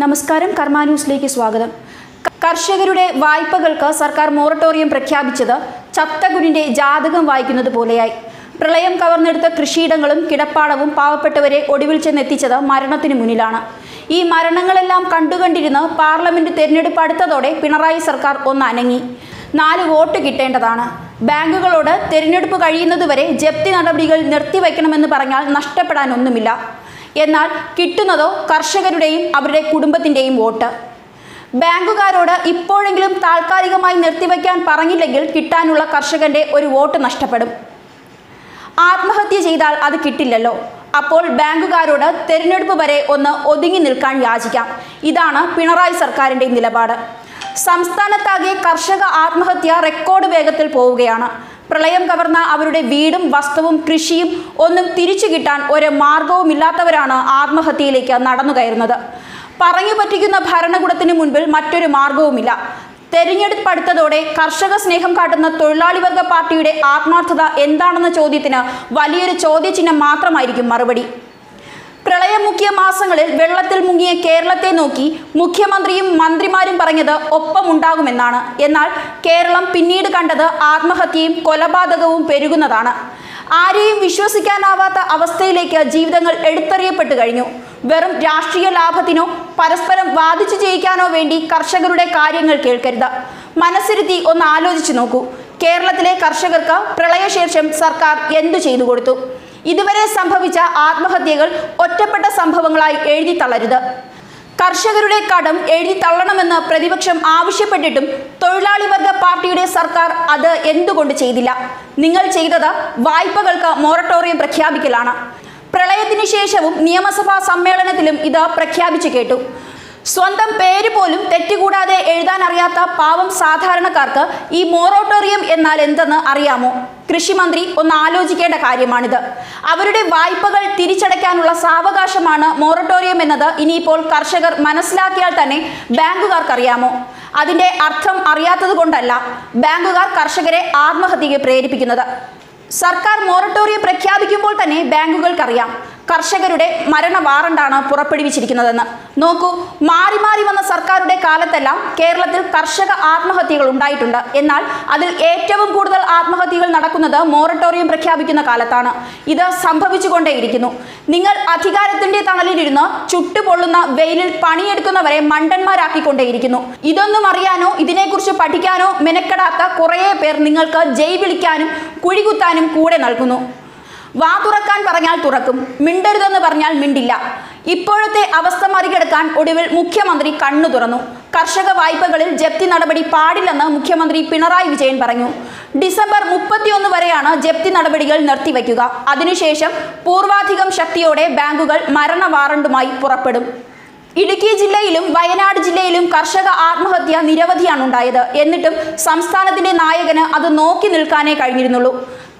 നമസ്കാരം കർമ്മ ന്യൂസിലേക്ക് സ്വാഗതം. കർഷകരുടെ വായ്പകൾക്ക് സർക്കാർ മോറട്ടോറിയം പ്രഖ്യാപിച്ചത് ചത്തകുനിന്റെ ജാതകം വായിക്കുന്നത് പോലെയായി. പ്രളയം കവർന്നെടുത്ത കൃഷിയിടങ്ങളും കിടപ്പാടവും പാവപ്പെട്ടവരെ ഒടുവിൽ ചെന്നെത്തിച്ചത് മരണത്തിന് മുന്നിലാണ്. ഈ മരണങ്ങളെല്ലാം കണ്ടുകണ്ടിരുന്ന് പാർലമെന്റ് തെരഞ്ഞെടുപ്പ് അടുത്തതോടെ പിണറായി സർക്കാർ ഒന്ന് അനങ്ങി നാല് വോട്ട് കിട്ടേണ്ടതാണ്. ബാങ്കുകളോട് തെരഞ്ഞെടുപ്പ് കഴിയുന്നതുവരെ ജപ്തി നടപടികൾ നിർത്തിവെക്കണമെന്ന് പറഞ്ഞാൽ നഷ്ടപ്പെടാനൊന്നുമില്ല. എന്നാൽ കിട്ടുന്നതോ കർഷകരുടെയും അവരുടെ കുടുംബത്തിന്റെയും വോട്ട്. ബാങ്കുകാരോട് ഇപ്പോഴെങ്കിലും താൽക്കാലികമായി നിർത്തിവെക്കാൻ പറഞ്ഞില്ലെങ്കിൽ കിട്ടാനുള്ള കർഷകന്റെ ഒരു വോട്ട് നഷ്ടപ്പെടും. ആത്മഹത്യ ചെയ്താൽ അത് കിട്ടില്ലല്ലോ. അപ്പോൾ ബാങ്കുകാരോട് തെരഞ്ഞെടുപ്പ് വരെ ഒന്ന് ഒതുങ്ങി നിൽക്കാൻ യാചിക്കാം. ഇതാണ് പിണറായി സർക്കാരിന്റെ നിലപാട്. സംസ്ഥാനത്താകെ കർഷക ആത്മഹത്യ റെക്കോർഡ് വേഗത്തിൽ പോവുകയാണ്. പ്രളയം കവർന്ന അവരുടെ വീടും വസ്തുവും കൃഷിയും ഒന്നും തിരിച്ചു കിട്ടാൻ ഒരു മാർഗവുമില്ലാത്തവരാണ് ആത്മഹത്യയിലേക്ക് നടന്നു കയറുന്നത്. പറഞ്ഞു പറ്റിക്കുന്ന ഭരണകൂടത്തിന് മുൻപിൽ മറ്റൊരു മാർഗവുമില്ല തെരഞ്ഞെടുപ്പ് അടുത്തതോടെ കർഷക സ്നേഹം കാട്ടുന്ന തൊഴിലാളി വർഗ പാർട്ടിയുടെ ആത്മാർത്ഥത എന്താണെന്ന ചോദ്യത്തിന് വലിയൊരു ചോദ്യചിഹ്നം മാത്രമായിരിക്കും മറുപടി. പ്രളയം മുഖ്യ മാസങ്ങളിൽ വെള്ളത്തിൽ മുങ്ങിയ കേരളത്തെ നോക്കി മുഖ്യമന്ത്രിയും മന്ത്രിമാരും പറഞ്ഞത് ഒപ്പമുണ്ടാകുമെന്നാണ്. എന്നാൽ കേരളം പിന്നീട് കണ്ടത് ആത്മഹത്യയും കൊലപാതകവും പെരുകുന്നതാണ്. ആരെയും വിശ്വസിക്കാനാവാത്ത അവസ്ഥയിലേക്ക് ജീവിതങ്ങൾ എടുത്തെറിയപ്പെട്ടു കഴിഞ്ഞു. വെറും രാഷ്ട്രീയ ലാഭത്തിനോ പരസ്പരം വാദിച്ചു ജയിക്കാനോ വേണ്ടി കർഷകരുടെ കാര്യങ്ങൾ കേൾക്കരുത്. മനസ്സിരുത്തി ഒന്ന് ആലോചിച്ചു നോക്കൂ. കേരളത്തിലെ കർഷകർക്ക് പ്രളയശേഷം സർക്കാർ എന്തു ചെയ്തു കൊടുത്തു? ഇതുവരെ സംഭവിച്ച ആത്മഹത്യകൾ ഒറ്റപ്പെട്ട സംഭവങ്ങളായി എഴുതി തള്ളരുത്. കർഷകരുടെ കടം എഴുതി തള്ളണമെന്ന് പ്രതിപക്ഷം ആവശ്യപ്പെട്ടിട്ടും തൊഴിലാളി വർഗ പാർട്ടിയുടെ സർക്കാർ അത് എന്തുകൊണ്ട് ചെയ്തില്ല? നിങ്ങൾ ചെയ്തത് വായ്പകൾക്ക് മൊറട്ടോറിയം പ്രഖ്യാപിക്കലാണ്. പ്രളയത്തിന് ശേഷവും നിയമസഭാ സമ്മേളനത്തിലും ഇത് പ്രഖ്യാപിച്ചു കേട്ടു. സ്വന്തം പേര് പോലും തെറ്റുകൂടാതെ എഴുതാൻ അറിയാത്ത പാവം സാധാരണക്കാർക്ക് ഈ മൊറട്ടോറിയം എന്നാൽ എന്തെന്ന് അറിയാമോ? കൃഷിമന്ത്രി ഒന്ന് ആലോചിക്കേണ്ട കാര്യമാണിത്. അവരുടെ വായ്പകൾ തിരിച്ചടയ്ക്കാനുള്ള സാവകാശമാണ് മൊറട്ടോറിയം എന്നത്. ഇനിയിപ്പോൾ കർഷകർ മനസ്സിലാക്കിയാൽ തന്നെ ബാങ്കുകാർക്കറിയാമോ? അതിന്റെ അർത്ഥം അറിയാത്തത് കൊണ്ടല്ല ബാങ്കുകാർ കർഷകരെ ആത്മഹത്യയ്ക്ക് പ്രേരിപ്പിക്കുന്നത്. സർക്കാർ മൊറട്ടോറിയം പ്രഖ്യാപിക്കുമ്പോൾ തന്നെ ബാങ്കുകൾക്കറിയാം. കർഷകരുടെ മരണ വാറണ്ടാണ് പുറപ്പെടുവിച്ചിരിക്കുന്നതെന്ന്. നോക്കൂ മാറി മാറി വന്ന സർക്കാരുടെ കാലത്തെല്ലാം കേരളത്തിൽ കർഷക ആത്മഹത്യകൾ ഉണ്ടായിട്ടുണ്ട്. എന്നാൽ അതിൽ ഏറ്റവും കൂടുതൽ ആത്മഹത്യകൾ നടക്കുന്നത് മോറട്ടോറിയം പ്രഖ്യാപിക്കുന്ന കാലത്താണ്. ഇത് സംഭവിച്ചുകൊണ്ടേയിരിക്കുന്നു. നിങ്ങൾ അധികാരത്തിന്റെ തണലിലിരുന്ന് ചുട്ടുപൊള്ളുന്ന വെയിലിൽ പണിയെടുക്കുന്നവരെ മണ്ടന്മാരാക്കിക്കൊണ്ടേയിരിക്കുന്നു. ഇതൊന്നും അറിയാനോ? പഠിക്കാനോ മെനക്കെടാത്ത കുറേ പേർ നിങ്ങൾക്ക് ജയ് വിളിക്കാനും കുഴികുത്താനും കൂടെ നൽകുന്നു. വാ തുറക്കാൻ പറഞ്ഞാൽ തുറക്കും മിണ്ടരുതെന്ന് പറഞ്ഞാൽ മിണ്ടില്ല. ഇപ്പോഴത്തെ അവസ്ഥ മറികടക്കാൻ ഒടുവിൽ മുഖ്യമന്ത്രി കണ്ണു തുറന്നു. കർഷക വായ്പകളിൽ ജപ്തി നടപടി പാടില്ലെന്ന് മുഖ്യമന്ത്രി പിണറായി വിജയൻ പറഞ്ഞു. ഡിസംബർ മുപ്പത്തിയൊന്ന് വരെയാണ് ജപ്തി നടപടികൾ നിർത്തിവയ്ക്കുക. അതിനുശേഷം പൂർവാധികം ശക്തിയോടെ ബാങ്കുകൾ മരണ വാറണ്ടുമായി പുറപ്പെടും. ഇടുക്കി ജില്ലയിലും വയനാട് ജില്ലയിലും കർഷക ആത്മഹത്യ നിരവധിയാണ് ഉണ്ടായത് എന്നിട്ടും സംസ്ഥാനത്തിന്റെ നായകന് അത് നോക്കി നിൽക്കാനേ കഴിഞ്ഞിരുന്നുള്ളൂ.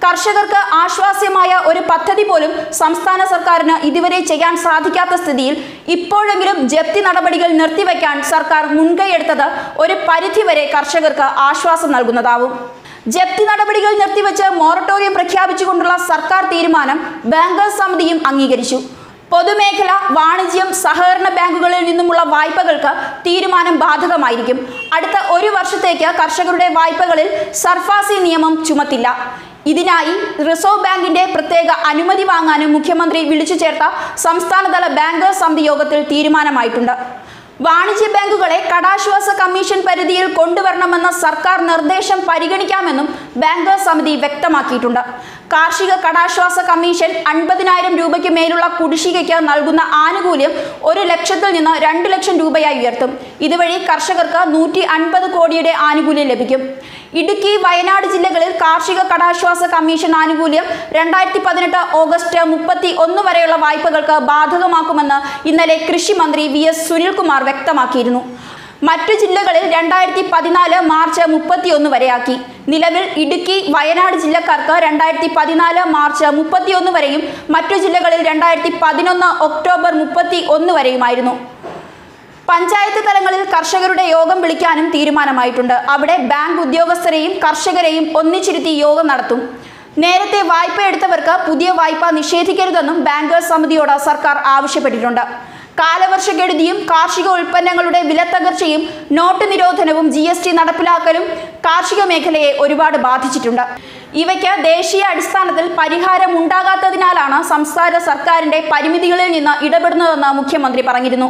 കർഷകർക്ക് ആശ്വാസ്യമായ ഒരു പദ്ധതി പോലും സംസ്ഥാന സർക്കാരിന് ഇതുവരെ ചെയ്യാൻ സാധിക്കാത്ത സ്ഥിതിയിൽ ഇപ്പോഴെങ്കിലും ജപ്തി നടപടികൾ നിർത്തിവെക്കാൻ സർക്കാർ മുൻകൈയെടുത്തത് ഒരു പരിധിവരെ കർഷകർക്ക് ആശ്വാസം നൽകുന്നതാവും. ജപ്തി നടപടികൾ നിർത്തിവെച്ച് മൊറട്ടോറിയം പ്രഖ്യാപിച്ചുകൊണ്ടുള്ള സർക്കാർ തീരുമാനം ബാങ്കേഴ്സ് സമിതിയും അംഗീകരിച്ചു. പൊതുമേഖല വാണിജ്യം സഹകരണ ബാങ്കുകളിൽ നിന്നുമുള്ള വായ്പകൾക്ക് തീരുമാനം ബാധകമായിരിക്കും. അടുത്ത ഒരു വർഷത്തേക്ക് കർഷകരുടെ വായ്പകളിൽ സർഫാസി നിയമം ചുമത്തില്ല. ഇതിനായി റിസർവ് ബാങ്കിന്റെ പ്രത്യേക അനുമതി വാങ്ങാനും മുഖ്യമന്ത്രി വിളിച്ചു ചേർത്ത സംസ്ഥാനതല ബാങ്കേഴ്സ് സമിതി യോഗത്തിൽ തീരുമാനമായിട്ടുണ്ട്. വാണിജ്യ ബാങ്കുകളെ കടാശ്വാസ കമ്മീഷൻ പരിധിയിൽ കൊണ്ടുവരണമെന്ന സർക്കാർ നിർദ്ദേശം പരിഗണിക്കാമെന്നും ബാങ്കേഴ്സ് സമിതി വ്യക്തമാക്കിയിട്ടുണ്ട്. കാർഷിക കടാശ്വാസ കമ്മീഷൻ അൻപതിനായിരം രൂപയ്ക്ക് മേലുള്ള കുടിശ്ശികയ്ക്ക് നൽകുന്ന ആനുകൂല്യം ഒരു ലക്ഷത്തിൽ നിന്ന് രണ്ട് ലക്ഷം രൂപയായി ഉയർത്തും. ഇതുവഴി കർഷകർക്ക് നൂറ്റി കോടിയുടെ ആനുകൂല്യം ലഭിക്കും. ഇടുക്കി വയനാട് ജില്ലകളിൽ കാർഷിക കടാശ്വാസ കമ്മീഷൻ ആനുകൂല്യം രണ്ടായിരത്തി പതിനെട്ട് ഓഗസ്റ്റ് മുപ്പത്തി ഒന്ന് വരെയുള്ള വായ്പകൾക്ക് ബാധകമാക്കുമെന്ന് ഇന്നലെ കൃഷി മന്ത്രി വി എസ് സുനിൽകുമാർ വ്യക്തമാക്കിയിരുന്നു. മറ്റു ജില്ലകളിൽ രണ്ടായിരത്തി പതിനാല് മാർച്ച് മുപ്പത്തിയൊന്ന് വരെയാക്കി. നിലവിൽ ഇടുക്കി വയനാട് ജില്ലക്കാർക്ക് രണ്ടായിരത്തി പതിനാല് മാർച്ച് മുപ്പത്തിയൊന്ന് വരെയും മറ്റു ജില്ലകളിൽ രണ്ടായിരത്തി പതിനൊന്ന് ഒക്ടോബർ മുപ്പത്തി ഒന്ന് വരെയുമായിരുന്നു. പഞ്ചായത്ത് തലങ്ങളിൽ കർഷകരുടെ യോഗം വിളിക്കാനും തീരുമാനമായിട്ടുണ്ട്. അവിടെ ബാങ്ക് ഉദ്യോഗസ്ഥരെയും കർഷകരെയും ഒന്നിച്ചിരുത്തി യോഗം നടത്തും. നേരത്തെ വായ്പ എടുത്തവർക്ക് പുതിയ വായ്പ നിഷേധിക്കരുതെന്നും ബാങ്കേഴ്സ് സമിതിയോട് സർക്കാർ ആവശ്യപ്പെട്ടിട്ടുണ്ട്. കാലവർഷക്കെടുതിയും കാർഷിക ഉൽപ്പന്നങ്ങളുടെ വിലത്തകർച്ചയും നോട്ട് നിരോധനവും ജി എസ് ടി നടപ്പിലാക്കലും കാർഷിക മേഖലയെ ഒരുപാട് ബാധിച്ചിട്ടുണ്ട്. ഇവയ്ക്ക് ദേശീയ അടിസ്ഥാനത്തിൽ പരിഹാരം ഉണ്ടാകാത്തതിനാലാണ് സംസ്ഥാന സർക്കാരിന്റെ പരിമിതികളിൽ നിന്ന് ഇടപെടുന്നതെന്ന് മുഖ്യമന്ത്രി പറഞ്ഞിരുന്നു.